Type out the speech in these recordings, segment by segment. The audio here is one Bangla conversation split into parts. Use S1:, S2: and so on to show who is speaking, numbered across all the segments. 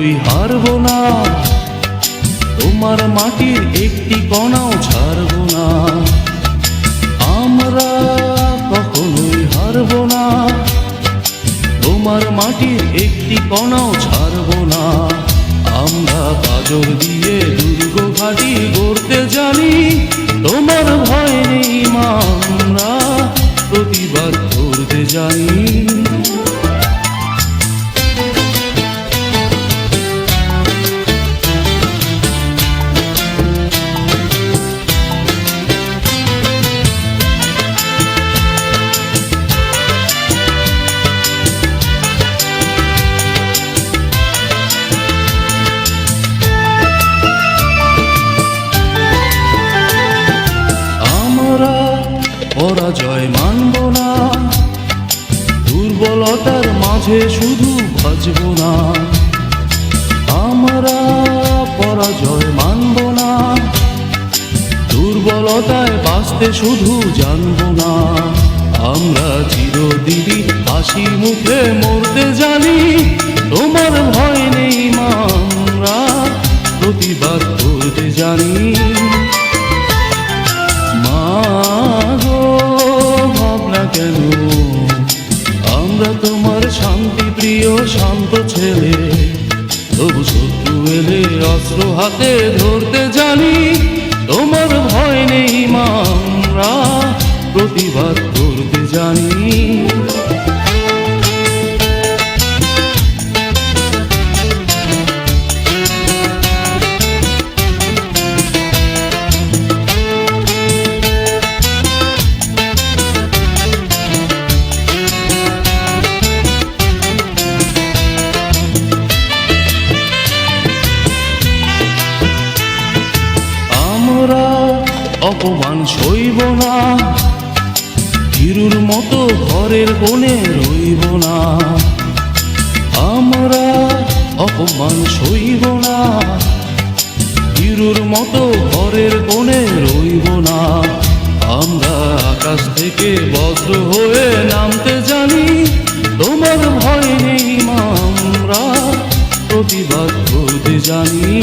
S1: কখনোই হারব না। তোমার মাটির একটি কণাও ছাড়ব না। আমরা কখনোই হারব না। তোমার মাটির একটি কণাও ছাড়ব না। আমরা কাজল দিয়ে পরাজয় মানব না। দুর্বলতার মাঝে শুধু বাজব না। আমরা পরাজয় মানব না। দুর্বলতায় বাঁচতে শুধু জানব না। আমরা চিরদিনই হাসি মুখে মরতে জানি। তোমার ভয় ছেলে তবু শত্রু এলে অস্ত্র হাতে ধরতে জানি, তোমার ভয় নেই, মামরা প্রতিবাদ করতে জানি। অপমান সইব না। হিরুর মতো ঘরের কোণে রইব না। আমরা অপমান সইব না। হিরুর মতো ঘরের কোণে রইব না। আমরা আকাশ থেকে বজ্র হয়ে নামতে জানি, তোমার ভয় নেই মা, আমরা প্রতিবাদ করতে জানি।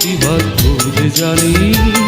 S1: প্রতিবাদ করতে জানি।